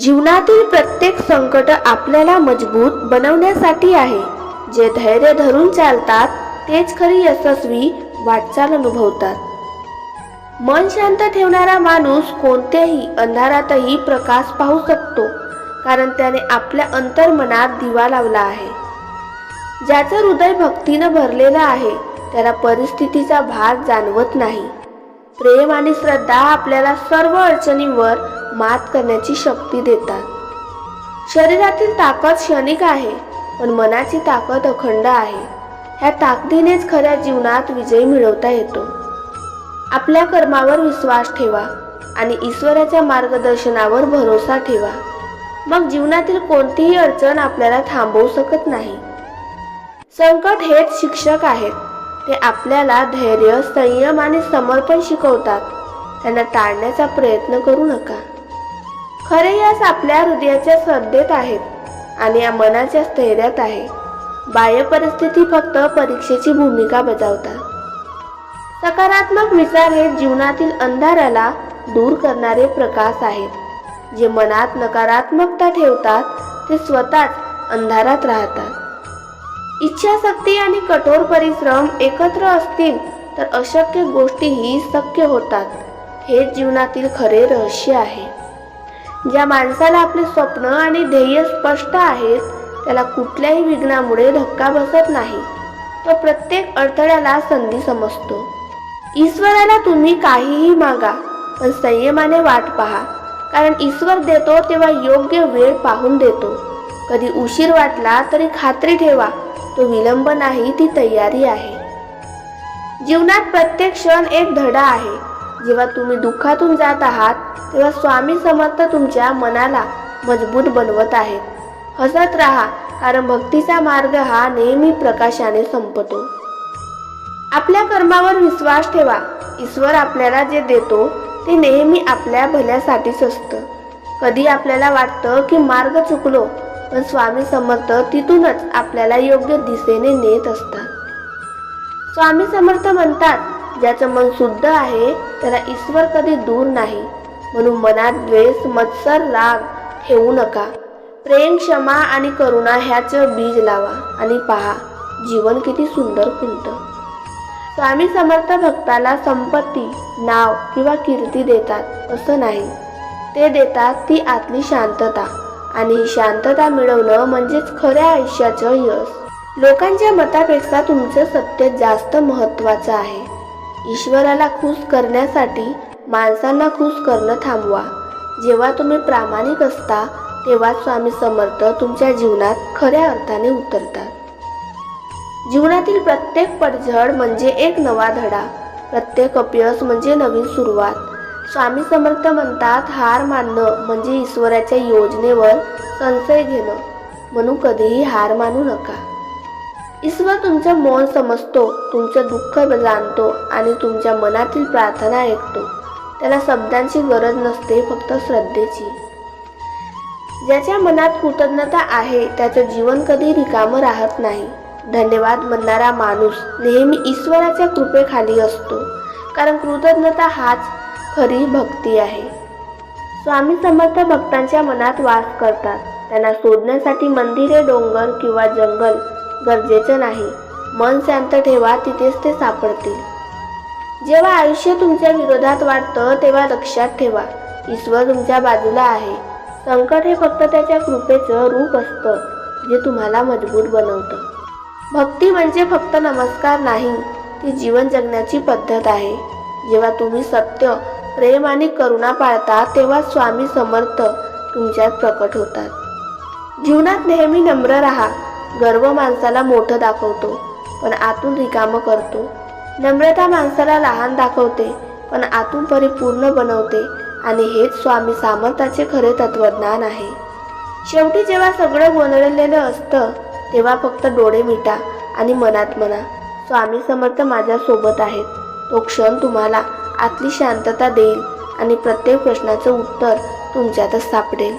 जीवनातील प्रत्येक संकट आपल्याला मजबूत बनवण्यासाठी आहे. जे धैर्य धरून चालतात तेच खरी यशस्वी वाटचाल अनुभवतात. मन शांत ठेवणारा माणूस कोणत्याही अंधारातही प्रकाश पाहू शकतो कारण त्याने आपल्या अंतर्मनात दिवा लावला आहे. ज्याचं हृदय भक्तीनं भरलेलं आहे त्याला परिस्थितीचा भार जाणवत नाही. प्रेम आणि श्रद्धा आपल्याला सर्व अडचणींवर मात करण्याची शक्ती देतात. शरीरातील ताकद क्षणिक आहे पण मनाची ताकद अखंड आहे. ह्या ताकदीनेच खऱ्या जीवनात विजय मिळवता येतो. आपल्या कर्मावर विश्वास ठेवा आणि ईश्वराच्या मार्गदर्शनावर भरोसा ठेवा. मग जीवनातील कोणतीही अडचण आपल्याला थांबवू शकत नाही. संकट हेच शिक्षक आहेत. ते आपल्याला धैर्य संयम आणि समर्पण शिकवतात. त्यांना टाळण्याचा प्रयत्न करू नका. खरे यास आपल्या हृदयाच्या श्रद्धेत आहेत आणि या मनाच्या स्थैर्यात आहे. बाह्य परिस्थिती फक्त परीक्षेची भूमिका बजावतात. सकारात्मक विचार हे जीवनातील अंधाराला दूर करणारे प्रकाश आहेत. जे मनात नकारात्मकता ठेवतात ते स्वतःच अंधारात राहतात. इच्छाशक्ती आणि कठोर परिश्रम एकत्र असतील तर अशक्य गोष्टीही शक्य होतात. हे जीवनातील खरे रहस्य आहे. ज्या माणसाला आपले स्वप्न आणि ध्येय स्पष्ट आहेत त्याला कुठल्याही विघ्नामुळे धक्का बसत नाही. तो प्रत्येक अडथळ्याला संधी समजतो. ईश्वराला तुम्ही काहीही मागा पण संयमाने वाट पहा. कारण ईश्वर देतो तेव्हा योग्य वेळ पाहून देतो. कधी उशीर वाटला तरी खात्री ठेवा तो विलंब नाही ती तयारी आहे. जीवनात प्रत्येक क्षण एक धडा आहे. जेव्हा तुम्ही दुःखातून जात आहात तेव्हा स्वामी समर्थ तुमच्या मनाला मजबूत बनवत आहेत. हसत राहा कारण भक्तीचा मार्ग हा नेहमी प्रकाशाने संपतो. आपल्या कर्मावर विश्वास ठेवा. ईश्वर आपल्याला जे देतो ते नेहमी आपल्या भल्यासाठीच असतं. कधी आपल्याला वाटतं की मार्ग चुकलो पण स्वामी समर्थ तिथूनच आपल्याला योग्य दिशेने नेत असतात. स्वामी समर्थ म्हणतात ज्याचं मन शुद्ध आहे त्याला ईश्वर कधी दूर नाही. म्हणून मनात द्वेष मत्सर राग ठेवू नका. प्रेम क्षमा आणि करुणा ह्याचं बीज लावा आणि पहा जीवन किती सुंदर फुलतं. स्वामी समर्थ भक्ताला संपत्ती नाव किंवा कीर्ती देतात असं नाही. ते देतात ती आतली शांतता. आणि शांतता मिळवणं म्हणजेच खऱ्या आयुष्याचं यश. लोकांच्या मतापेक्षा तुमचं सत्य जास्त महत्त्वाचं आहे. ईश्वराला खुश करण्यासाठी माणसांना खुश करणं थांबवा. जेव्हा तुम्ही प्रामाणिक असता तेव्हा स्वामी समर्थ तुमच्या जीवनात खऱ्या अर्थाने उतरतात. जीवनातील प्रत्येक पडझड म्हणजे एक नवा धडा. प्रत्येक अपयश म्हणजे नवीन सुरुवात. स्वामी समर्थ म्हणतात हार मानणं म्हणजे ईश्वराच्या योजनेवर संशय घेणं. म्हणून कधीही हार मानू नका. ईश्वर तुमचं मौन समजतो तुमचं दुःख जाणतो आणि तुमच्या मनातील प्रार्थना ऐकतो. त्याला शब्दांची गरज नसते फक्त श्रद्धेची. ज्याच्या मनात कृतज्ञता आहे त्याचं जीवन कधी रिकामं राहत नाही. धन्यवाद म्हणणारा माणूस नेहमी ईश्वराच्या कृपेखाली असतो. कारण कृतज्ञता हाच खरी भक्ती आहे. स्वामी समर्थ भक्तांच्या मनात वास करतात. त्यांना शोधण्यासाठी मंदिरे डोंगर किंवा जंगल गरजेचं नाही. मन शांत ठेवा तिथेच ते सापडतील. जेव्हा आयुष्य तुमच्या विरोधात वाटतं तेव्हा लक्षात ठेवा ईश्वर तुमच्या बाजूला आहे. संकट हे फक्त त्याच्या कृपेचं रूप असतं जे तुम्हाला मजबूत बनवतं. भक्ती म्हणजे फक्त नमस्कार नाही ती जीवन जगण्याची पद्धत आहे. जेव्हा तुम्ही सत्य प्रेम आणि करुणा पाळता तेव्हा स्वामी समर्थ तुमच्यात प्रकट होतात. जीवनात नेहमी नम्र राहा. गर्व माणसाला मोठं दाखवतो पण आतून रिकामं करतो. नम्रता माणसाला लहान दाखवते पण आतून परिपूर्ण बनवते आणि हेच स्वामी सामर्थ्याचे खरे तत्वज्ञान आहे. शेवटी जेव्हा सगळं गोंधळलेलं असतं तेव्हा फक्त डोळे मिटा आणि मनात म्हणा स्वामी समर्थ माझ्यासोबत आहेत. तो क्षण तुम्हाला आतली शांतता देईल आणि प्रत्येक प्रश्नाचं उत्तर तुमच्यातच सापडेल.